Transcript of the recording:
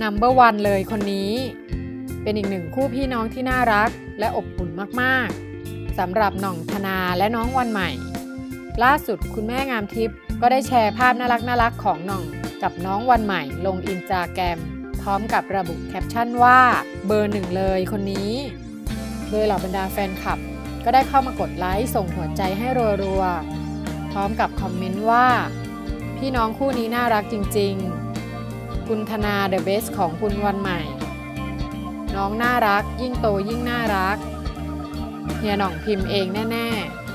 นัมเบอร์วันเลยคนนี้ เป็นอีกหนึ่งคู่พี่น้องที่น่ารักและอบอุ่นมากๆสำหรับหน่องธนาและน้องวันใหม่ ล่าสุดคุณแม่งามทิพย์ก็ได้แชร์ภาพน่ารักน่ารักๆของหน่องกับน้องวันใหม่ลงอินสตาแกรมพร้อมกับระบุแคปชั่นว่าเบอร์หนึ่งเลยคนนี้ โดยเหล่าบรรดาแฟนคลับ ก็ได้เข้ามากดไลค์ส่งหัวใจให้รัวๆพร้อมกับคอมเมนต์ว่า พี่น้องคู่นี้น่ารักจริง ๆ คุณธนาเดอะเบสของคุณวันใหม่ น้องน่ารักยิ่งโตยิ่งน่ารักเฮียหน่องพิมพ์เองแน่ ๆ